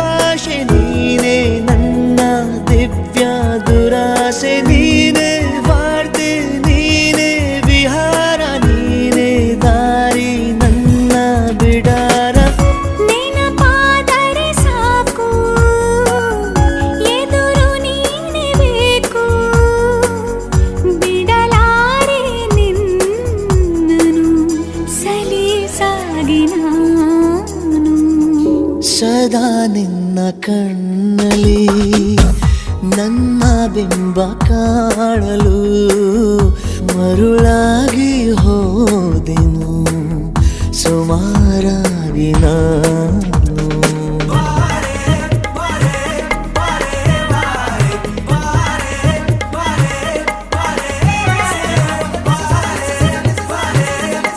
ಆಕಾಶೆ ನೀನೆ ನನ್ನ ದಿವ್ಯ ದುರಾಸೆ ನೀನೆ ವಾರ್ತೆ ನೀನೆ ವಿಹಾರ ನೀನೆ ದಾರಿ ನನ್ನ ಬಿಡಾರ ನಿನ್ನ ಪಾದಡೆ ಸಾಕು ಎದುರು ನೀನೆ ಬೇಕು ಬಿಡಲಾರೆ ನಿನ್ನನು ಸಲೀಸಾಗಿ ನಾನು ಸದಾ ನಿನ್ನ ಕಣ್ಣಲಿ ನನ್ನ ಬಿಂಬ ಕಾಣಲು ಮರುಳಾಗಿ ಹೋದೆನು ಸುಮಾರಾಗಿ ನಾನು.